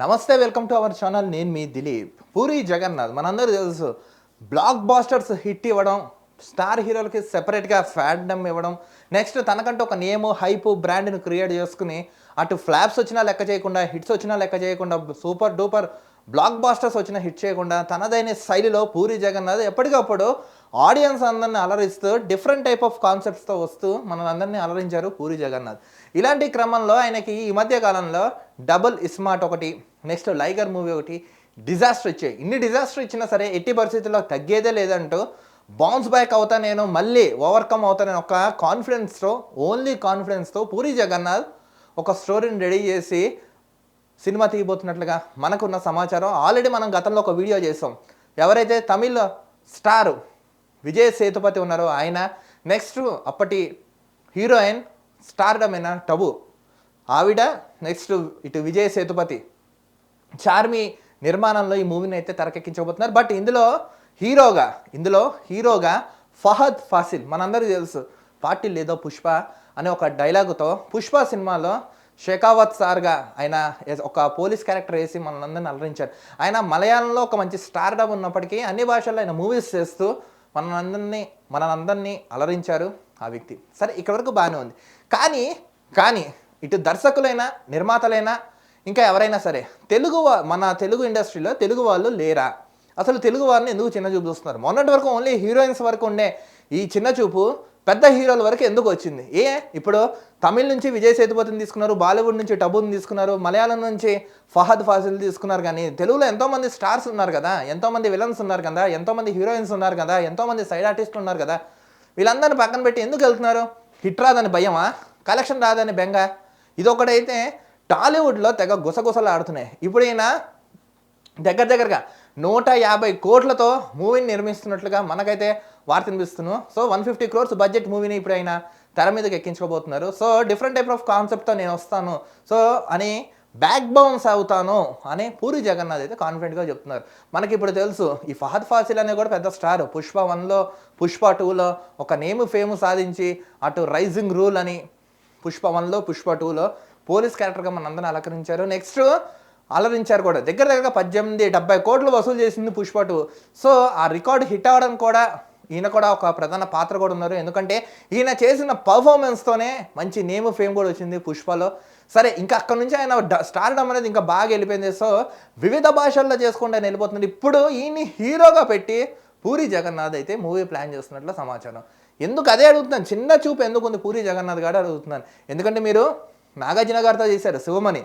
నమస్తే welcome to our channel. నేను మీ దిలీప్. పూరి జగన్నాథ్. మనందరూ తెలుసు బ్లాక్ బాస్టర్స్ హిట్ ఇవ్వడం స్టార్ హీరోలకి సెపరేట్గా ఫ్యాడ్డమ్ ఇవ్వడం నెక్స్ట్ తనకంటూ ఒక నేమ్ హైప్ బ్రాండ్ను క్రియేట్ చేసుకుని అటు ఫ్లాప్స్ వచ్చినా లెక్క చేయకుండా హిట్స్ వచ్చినా లెక్క చేయకుండా సూపర్ డూపర్ బ్లాక్ బాస్టర్స్ వచ్చిన హిట్ చేయకుండా తనదైన శైలిలో పూరి జగన్నాథ్ ఎప్పటికప్పుడు ఆడియన్స్ అందరిని అలరిస్తూ డిఫరెంట్ టైప్ ఆఫ్ కాన్సెప్ట్స్తో వస్తూ మనందరినీ అలరించారు పూరి జగన్నాథ్. ఇలాంటి క్రమంలో ఆయనకి ఈ మధ్య కాలంలో డబుల్ ఇస్మార్ట్ ఒకటి నెక్స్ట్ లైగర్ మూవీ ఒకటి డిజాస్టర్ ఇచ్చాయి. ఇన్ని డిజాస్టర్ ఇచ్చినా సరే ఎట్టి పరిస్థితుల్లో తగ్గేదే లేదంటూ బౌన్స్ బ్యాక్ అవుతా నేను మళ్ళీ ఓవర్కమ్ అవుతానని ఒక కాన్ఫిడెన్స్తో ఓన్లీ కాన్ఫిడెన్స్తో పూరి జగన్నాథ్ ఒక స్టోరీని రెడీ చేసి సినిమా తీయబోతున్నట్లుగా మనకున్న సమాచారం ఆల్రెడీ మనం గతంలో ఒక వీడియో చేసాం. ఎవరైతే తమిళ్ స్టార్ విజయ్ సేతుపతి ఉన్నారో ఆయన నెక్స్ట్ అప్పటి హీరోయిన్ స్టార్డమైన టబు ఆవిడ నెక్స్ట్ ఇటు విజయ్ సేతుపతి. చార్మి నిర్మాణంలో ఈ మూవీని అయితే తెరకెక్కించబోతున్నారు. బట్ ఇందులో హీరోగా ఇందులో హీరోగా ఫహద్ ఫాసిల్ మనందరికీ తెలుసు పార్టీ లేదో పుష్ప అనే ఒక డైలాగుతో పుష్ప సినిమాలో షేకావత్ సార్గా ఆయన ఒక పోలీస్ క్యారెక్టర్ వేసి మనందరిని అలరించారు. ఆయన మలయాళంలో ఒక మంచి స్టార్డమ్ ఉన్నప్పటికీ అన్ని భాషల్లో ఆయన మూవీస్ చేస్తూ మనందరినీ మనందరినీ అలరించారు ఆ వ్యక్తి. సరే ఇక్కడ వరకు బాగానే ఉంది. కానీ కానీ ఇటు దర్శకులైనా నిర్మాతలైనా ఇంకా ఎవరైనా సరే తెలుగు మన తెలుగు ఇండస్ట్రీలో తెలుగు వాళ్ళు లేరా? అసలు తెలుగు వారిని ఎందుకు చిన్న చూపు చూస్తున్నారు? మొన్నటి వరకు ఓన్లీ హీరోయిన్స్ వరకు ఉండే ఈ చిన్న చూపు పెద్ద హీరోల వరకు ఎందుకు వచ్చింది? ఏ? ఇప్పుడు తమిళ్ నుంచి విజయ్ సేతుపతిని తీసుకున్నారు బాలీవుడ్ నుంచి టబుని తీసుకున్నారు మలయాళం నుంచి ఫహద్ ఫాజిల్ తీసుకున్నారు కానీ తెలుగులో ఎంతోమంది స్టార్స్ ఉన్నారు కదా ఎంతోమంది విలన్స్ ఉన్నారు కదా ఎంతోమంది హీరోయిన్స్ ఉన్నారు కదా ఎంతోమంది సైడ్ ఆర్టిస్టులు ఉన్నారు కదా వీళ్ళందరిని పక్కన పెట్టి ఎందుకు వెళ్తున్నారు? హిట్ రాదని భయమా? కలెక్షన్ రాదని బెంగ? ఇదొకటైతే టాలీవుడ్లో తెగ గుసగుసలు ఆడుతున్నాయి. ఇప్పుడైనా దగ్గర దగ్గరగా నూట యాభై కోట్లతో మూవీని నిర్మిస్తున్నట్లుగా మనకైతే వార్త వినిపిస్తున్నాం. So one fifty crores budget మూవీని ఇప్పుడు ఆయన తెర మీదకి ఎక్కించుకోబోతున్నారు. సో డిఫరెంట్ టైప్ ఆఫ్ కాన్సెప్ట్తో నేను వస్తాను. సో అని బ్యాక్ బౌన్స్ అవుతాను అని పూరి జగన్నాథ్ అయితే కాన్ఫిడెంట్గా చెప్తున్నారు. మనకి ఇప్పుడు తెలుసు ఈ ఫహద్ ఫాసిల్ అనే కూడా పెద్ద స్టార్. పుష్ప వన్లో పుష్ప టూలో ఒక నేమ్ ఫేమ్ సాధించి అటు రైజింగ్ రూల్ అని పుష్ప వన్లో పుష్ప టూలో పోలీస్ క్యారెక్టర్గా మన అందరిని అలంకరించారు. నెక్స్ట్ అలరించారు కూడా. దగ్గర దగ్గర పద్దెనిమిది డెబ్బై కోట్లు వసూలు చేసింది పుష్ప టూ సో ఆ రికార్డు హిట్ అవ్వడం కూడా ఈయన కూడా ఒక ప్రధాన పాత్ర కూడా ఉన్నారు. ఎందుకంటే ఈయన చేసిన పర్ఫార్మెన్స్తోనే మంచి నేమ్ ఫేమ్ కూడా వచ్చింది పుష్పలో. సరే ఇంకా అక్కడ నుంచి ఆయన స్టార్డమ్ అనేది ఇంకా బాగా వెళ్ళిపోయింది. సో వివిధ భాషల్లో చేసుకుంటూ ఆయన వెళ్ళిపోతుంది ఇప్పుడు ఈయన్ని హీరోగా పెట్టి పూరి జగన్నాథ్ అయితే మూవీ ప్లాన్ చేస్తున్నట్లు సమాచారం. ఎందుకు అదే అడుగుతున్నాను? చిన్న చూపు ఎందుకు ఉంది పూరి జగన్నాథ్ గారు అడుగుతున్నాను. ఎందుకంటే మీరు నాగార్జున గారితో చేశారు శివమణి.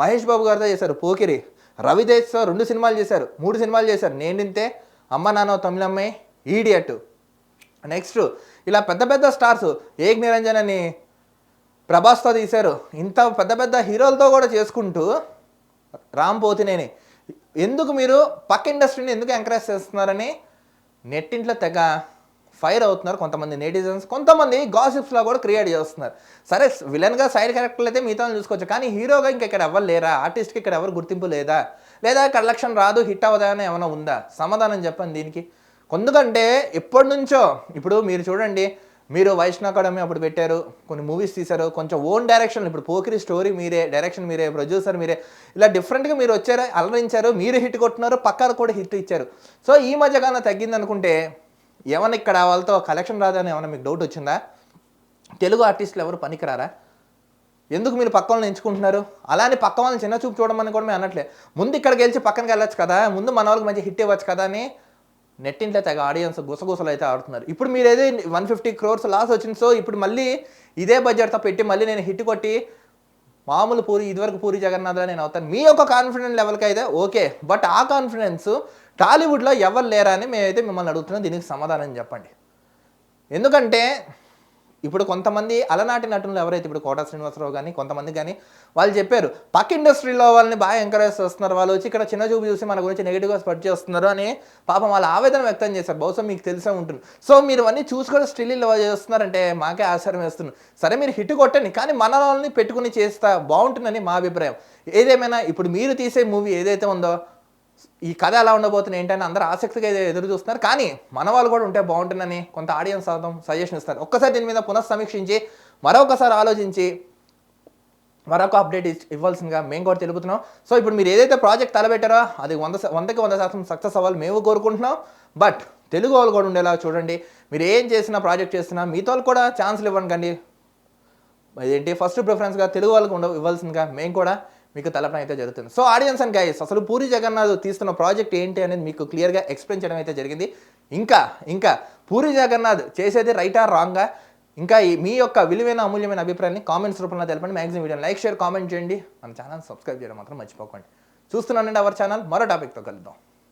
మహేష్ బాబు గారితో చేశారు పోకిరి. రవితేజ్తో రెండు సినిమాలు చేశారు మూడు సినిమాలు చేశారు. నేనింతే అమ్మ నాన్న తమిళమ్మాయి ఈడియట్ నెక్స్ట్ ఇలా పెద్ద పెద్ద స్టార్స్ ఏక్ నిరంజన్ అని ప్రభాస్తో తీశారు. ఇంత పెద్ద పెద్ద హీరోలతో కూడా చేసుకుంటూ రామ్ పోతినేని. ఎందుకు మీరు పక్క ఇండస్ట్రీని ఎందుకు ఎంకరేజ్ చేస్తున్నారని నెట్టింట్లో తెగ ఫైర్ అవుతున్నారు కొంతమంది నెటిజన్స్. కొంతమంది గాసిప్స్లో కూడా క్రియేట్ చేస్తున్నారు. సరే విలన్గా సైడ్ క్యారెక్టర్లు అయితే మిగతా చూసుకోవచ్చు. కానీ హీరోగా ఇంకా ఇక్కడ ఎవరు లేరా? ఆర్టిస్ట్కి ఇక్కడ ఎవరు గుర్తింపు లేదా? లేదా కలెక్షన్ రాదు హిట్ అవ్వదా అని ఏమైనా ఉందా? సమాధానం చెప్పండి దీనికి. ఎందుకంటే ఎప్పటి నుంచో ఇప్పుడు మీరు చూడండి మీరు వైష్ణవ్ అకాడమీ అప్పుడు పెట్టారు కొన్ని మూవీస్ తీశారు కొంచెం ఓన్ డైరెక్షన్ ఇప్పుడు పోకిరి స్టోరీ మీరే డైరెక్షన్ మీరే ప్రొడ్యూసర్ మీరే ఇలా డిఫరెంట్గా మీరు వచ్చారు అలరించారు మీరు హిట్ కొట్టున్నారు పక్కన కూడా హిట్ ఇచ్చారు. సో ఈ మధ్య కన్నా తగ్గింది అనుకుంటే ఏమన్నా ఇక్కడ వాళ్ళతో కలెక్షన్ రాదని ఏమైనా మీకు డౌట్ వచ్చిందా? తెలుగు ఆర్టిస్టులు ఎవరు పనికిరారా? ఎందుకు మీరు పక్క వాళ్ళని ఎంచుకుంటున్నారు? అలానే పక్క వాళ్ళని చిన్న చూపు చూడమని కూడా మేము అనట్లే. ముందు ఇక్కడ గెలిచి పక్కనకి వెళ్ళొచ్చు కదా ముందు మన వాళ్ళకి మంచి హిట్ ఇవ్వచ్చు కదా అని నెట్టింట్లో తెగ ఆడియన్స్ గుసగుసలు అయితే ఆడుతున్నారు. ఇప్పుడు మీరు ఏదో వన్ ఫిఫ్టీ క్రోర్స్ లాస్ వచ్చింది సో ఇప్పుడు మళ్ళీ ఇదే బడ్జెట్తో పెట్టి మళ్ళీ నేను హిట్ కొట్టి మామూలు పూరి ఇదివరకు పూరి జగన్నాథ్ నేను అవుతాను. మీ యొక్క కాన్ఫిడెన్స్ లెవెల్కి అయితే ఓకే బట్ ఆ కాన్ఫిడెన్స్ టాలీవుడ్లో ఎవరు లేరా అని మేమైతే మిమ్మల్ని అడుగుతున్నాం. దీనికి సమాధానం చెప్పండి. ఎందుకంటే ఇప్పుడు కొంతమంది అలనాటి నటులు ఎవరైతే ఇప్పుడు కోట శ్రీనివాసరావు కానీ కొంతమంది కానీ వాళ్ళు చెప్పారు పక్క ఇండస్ట్రీలో వాళ్ళని బాగా ఎంకరేజ్ చేస్తున్నారు. వాళ్ళు వచ్చి ఇక్కడ చిన్న చూపు చూసి మన గురించి నెగిటివ్గా స్ప్రెడ్ చేస్తున్నారు అని పాపం వాళ్ళ ఆవేదన వ్యక్తం చేశారు. బహుశా మీకు తెలిసే ఉంటుంది. సో మీరు అన్నీ చూసుకొని స్టిల్ ఇలా చేస్తున్నారంటే మాకే ఆశ్చర్యం వేస్తుంది. సరే మీరు హిట్ కొట్టండి కానీ మన వాళ్ళని పెట్టుకుని చేస్తా బాగుంటుందని మా అభిప్రాయం. ఏదేమైనా ఇప్పుడు మీరు తీసే మూవీ ఏదైతే ఉందో ఈ కథ ఎలా ఉండబోతుంది ఏంటని అందరూ ఆసక్తిగా ఎదురు చూస్తున్నారు. కానీ మన వాళ్ళు కూడా ఉంటే బాగుంటుందని కొంత ఆడియన్స్ శాతం సజెషన్ ఇస్తారు ఒక్కసారి దీని మీద పునఃసమీక్షించి మరొకసారి ఆలోచించి మరొక అప్డేట్ ఇవ్వాల్సిందిగా మేము కూడా తెలుపుతున్నాం. సో ఇప్పుడు మీరు ఏదైతే ప్రాజెక్ట్ తలబెట్టారో అది వంద వందకి వంద శాతం సక్సెస్ అవ్వాలి మేము కోరుకుంటున్నాం. బట్ తెలుగు వాళ్ళు కూడా ఉండేలా చూడండి. మీరు ఏం చేసినా ప్రాజెక్ట్ చేసినా మీతో కూడా ఛాన్స్లు ఇవ్వండి కండి ఇదేంటి? ఫస్ట్ ప్రిఫరెన్స్గా తెలుగు వాళ్ళకి ఉండ ఇవ్వాల్సిందిగా మేము కూడా మీకు తలపన అయితే జరుగుతుంది. సో ఆడియన్స్ అండ్ గైస్ అసలు పూరి జగన్నాథ్ తీస్తున్న ప్రాజెక్ట్ ఏంటి అనేది మీకు క్లియర్గా ఎక్స్ప్లెయిన్ చేయడం అయితే జరిగింది. ఇంకా ఇంకా పూరి జగన్నాథ్ చేసేది రైటా రాంగా ఇంకా మీ యొక్క విలువైన అమూల్యమైన అభిప్రాయాన్ని కామెంట్స్ రూపంలో తెలపండి. Maximum video like share comment చేయండి. మన ఛానల్ సబ్స్క్రైబ్ చేయడం మాత్రం మర్చిపోకండి. చూస్తున్నానండి అవర్ ఛానల్ మరో టాపిక్తో కలుద్దాం.